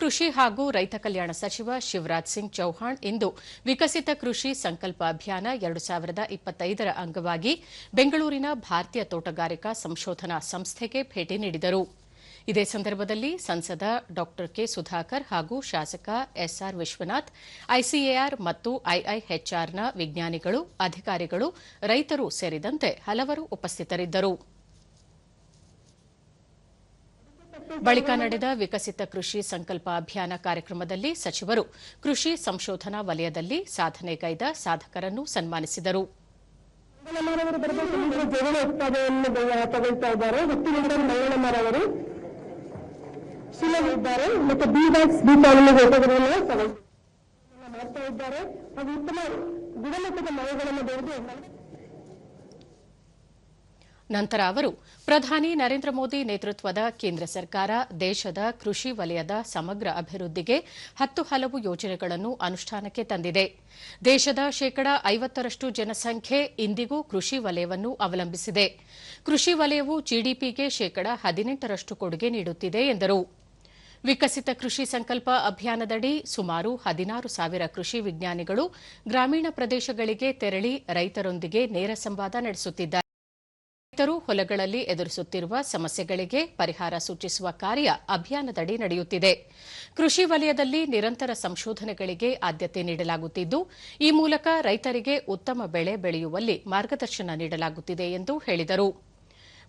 ಕೃಷಿ ಹಾಗೂ ರೈತ ಕಲ್ಯಾಣ ಸಚಿವ ಶಿವರಾಜ್ ಸಿಂಗ್ ಚೌಹಾಣ್ ಇಂದು ವಿಕಸಿತ ಕೃಷಿ ಸಂಕಲ್ಪ ಅಭಿಯಾನ ಎರಡು ಸಾವಿರದ ಇಪ್ಪತ್ತೈದರ ಅಂಗವಾಗಿ ಬೆಂಗಳೂರಿನ ಭಾರತೀಯ ತೋಟಗಾರಿಕಾ ಸಂಶೋಧನಾ ಸಂಸ್ಥೆಗೆ ಭೇಟಿ ನೀಡಿದರು. ಇದೇ ಸಂದರ್ಭದಲ್ಲಿ ಸಂಸದ ಡಾ ಕೆ ಸುಧಾಕರ್ ಹಾಗೂ ಶಾಸಕ ಎಸ್ಆರ್ ವಿಶ್ವನಾಥ್, ಐಸಿಎಆರ್ ಮತ್ತು ಐಐಎಚ್ಆರ್ನ ವಿಜ್ಞಾನಿಗಳು, ಅಧಿಕಾರಿಗಳು, ರೈತರು ಸೇರಿದಂತೆ ಹಲವರು ಉಪಸ್ಥಿತರಿದ್ದರು. ಬಳಿಕ ನಡೆದ ವಿಕಸಿತ ಕೃಷಿ ಸಂಕಲ್ಪ ಅಭಿಯಾನ ಕಾರ್ಯಕ್ರಮದಲ್ಲಿ ಸಚಿವರು ಕೃಷಿ ಸಂಶೋಧನಾ ವಲಯದಲ್ಲಿ ಸಾಧನೆಗೈದ ಸಾಧಕರನ್ನು ಸನ್ಮಾನಿಸಿದರು. ಮಂಗಳಮರವರು ಉತ್ತಮ ಅಂದ್ರೆ ಜಗಳ ಉತ್ಪಾದನೆಯನ್ನು ನಂತರ ಅವರು, ಪ್ರಧಾನಿ ನರೇಂದ್ರ ಮೋದಿ ನೇತೃತ್ವದ ಕೇಂದ್ರ ಸರ್ಕಾರ, ದೇಶದ ಕೃಷಿ ವಲಯದ ಸಮಗ್ರ ಅಭಿವೃದ್ಧಿಗೆ ಹತ್ತು ಹಲವು ಯೋಜನೆಗಳನ್ನು ಅನುಷ್ಠಾನಕ್ಕೆ ತಂದಿದೆ. ದೇಶದ ಶೇಕಡಾ ಐವತ್ತರಷ್ಟು ಜನಸಂಖ್ಯೆ ಇಂದಿಗೂ ಕೃಷಿ ವಲಯವನ್ನು ಅವಲಂಬಿಸಿದೆ. ಕೃಷಿ ವಲಯವು ಜಿಡಿಪಿಗೆ ಶೇಕಡ ಹದಿನೆಂಟರಷ್ಟು ಕೊಡುಗೆ ನೀಡುತ್ತಿದೆ, ಎಂದರು. ವಿಕಸಿತ ಕೃಷಿ ಸಂಕಲ್ಪ ಅಭಿಯಾನದಡಿ ಸುಮಾರು ಹದಿನಾರು ಸಾವಿರ ಕೃಷಿ ವಿಜ್ಞಾನಿಗಳು ಗ್ರಾಮೀಣ ಪ್ರದೇಶಗಳಿಗೆ ತೆರಳಿ ರೈತರೊಂದಿಗೆ ನೇರ ಸಂವಾದ ನಡೆಸುತ್ತಿದ್ದಾರೆ. ರೈತರು ಹೊಲಗಳಲ್ಲಿ ಎದುರಿಸುತ್ತಿರುವ ಸಮಸ್ಯೆಗಳಿಗೆ ಪರಿಹಾರ ಸೂಚಿಸುವ ಕಾರ್ಯ ಅಭಿಯಾನದಡಿ ನಡೆಯುತ್ತಿದೆ. ಕೃಷಿ ವಲಯದಲ್ಲಿ ನಿರಂತರ ಸಂಶೋಧನೆಗಳಿಗೆ ಆದ್ಯತೆ ನೀಡಲಾಗುತ್ತಿದ್ದು, ಈ ಮೂಲಕ ರೈತರಿಗೆ ಉತ್ತಮ ಬೆಳೆ ಬೆಳೆಯುವಲ್ಲಿ ಮಾರ್ಗದರ್ಶನ ನೀಡಲಾಗುತ್ತಿದೆ ಎಂದು ಹೇಳಿದರು.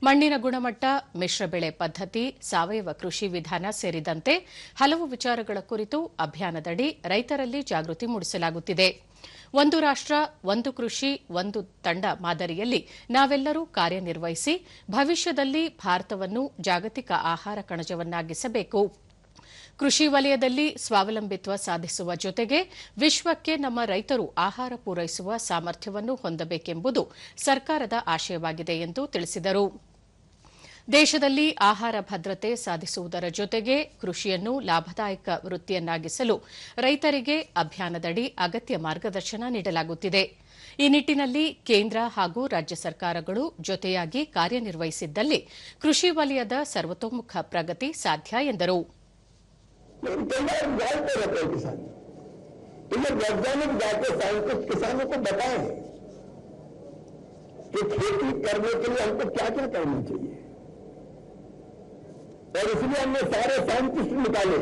ಮಣ್ಣಿನ ಗುಣಮಟ್ಟ, ಮಿಶ್ರ ಬೆಳೆ ಪದ್ಧತಿ, ಸಾವಯವ ಕೃಷಿ ವಿಧಾನ ಸೇರಿದಂತೆ ಹಲವು ವಿಚಾರಗಳ ಕುರಿತು ಅಭಿಯಾನದಡಿ ರೈತರಲ್ಲಿ ಜಾಗೃತಿ ಮೂಡಿಸಲಾಗುತ್ತಿದೆ. ಒಂದು ರಾಷ್ಟ ಒಂದು ಕೃಷಿ, ಒಂದು ತಂಡ ಮಾದರಿಯಲ್ಲಿ ನಾವೆಲ್ಲರೂ ಕಾರ್ಯನಿರ್ವಹಿಸಿ ಭವಿಷ್ಯದಲ್ಲಿ ಭಾರತವನ್ನು ಜಾಗತಿಕ ಆಹಾರ ಕಣಜವನ್ನಾಗಿಸಬೇಕು. ಕೃಷಿ ವಲಯದಲ್ಲಿ ಸ್ವಾವಲಂಬಿತ್ವ ಸಾಧಿಸುವ ಜೊತೆಗೆ ವಿಶ್ವಕ್ಕೆ ನಮ್ಮ ರೈತರು ಆಹಾರ ಪೂರೈಸುವ ಸಾಮರ್ಥ್ಯವನ್ನು ಹೊಂದಬೇಕೆಂಬುದು ಸರ್ಕಾರದ ಆಶಯವಾಗಿದೆ ಎಂದು ತಿಳಿಸಿದರು. ದೇಶದಲ್ಲಿ ಆಹಾರ ಭದ್ರತೆ ಸಾಧಿಸುವುದರ ಜೊತೆಗೆ ಕೃಷಿಯನ್ನು ಲಾಭದಾಯಕ ವೃತ್ತಿಯನ್ನಾಗಿಸಲು ರೈತರಿಗೆ ಅಭಿಯಾನದಡಿ ಅಗತ್ಯ ಮಾರ್ಗದರ್ಶನ ನೀಡಲಾಗುತ್ತಿದೆ ಈ ನಿಟ್ಟಿನಲ್ಲಿ ಕೇಂದ್ರ ಹಾಗೂ ರಾಜ್ಯ ಸರ್ಕಾರಗಳು ಜೊತೆಯಾಗಿ ಕಾರ್ಯನಿರ್ವಹಿಸಿದ್ದಲ್ಲಿ ಕೃಷಿ ವಲಯದ ಸರ್ವತೋಮುಖ ಪ್ರಗತಿ ಸಾಧ್ಯ ಎಂದರು लेकिन कई बार जानते रहते हैं किसान तो ये वैज्ञानिक जाके साइंटिस्ट किसानों को बताएं कि खेती करने के लिए हमको क्या क्या करना चाहिए और इसलिए हमने सारे साइंटिस्ट निकाले।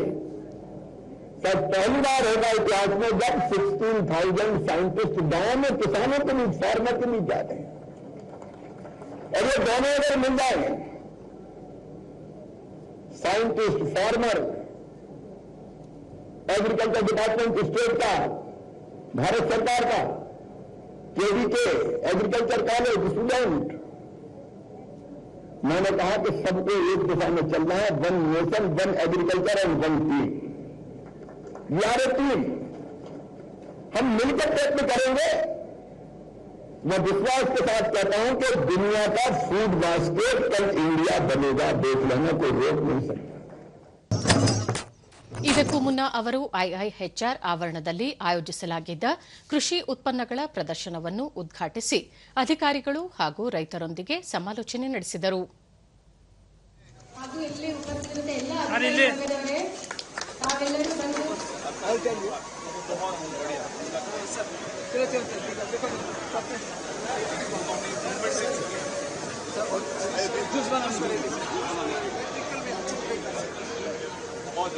शायद पहली बार होगा इतिहास में जब 16,000 साइंटिस्ट गाँव में किसानों के बीच फार्मर के बीच जाते हैं। और ये दोनों अगर मिल जाए scientist farmer agriculture department state का भारत सरकार का केवी के एग्रीकल्चर कॉलेज स्टूडेंट मैंने कहा कि सबको एक दिशा में चलना है one nation one agriculture and one team a team हम मिलकर प्रयत्न करेंगे। मैं विश्वास के साथ कहता हूँ कि दुनिया का फ़ूड बास्केट कल इंडिया बनेगा देख लेना कोई रोक नहीं सकता। ಇದಕ್ಕೂ ಮುನ್ನ ಅವರು ಐಐಎಚ್ಆರ್ ಆವರಣದಲ್ಲಿ ಆಯೋಜಿಸಲಾಗಿದ್ದ ಕೃಷಿ ಉತ್ಪನ್ನಗಳ ಪ್ರದರ್ಶನವನ್ನು ಉದ್ಘಾಟಿಸಿ ಅಧಿಕಾರಿಗಳು ಹಾಗೂ ರೈತರೊಂದಿಗೆ ಸಮಾಲೋಚನೆ ನಡೆಸಿದರು.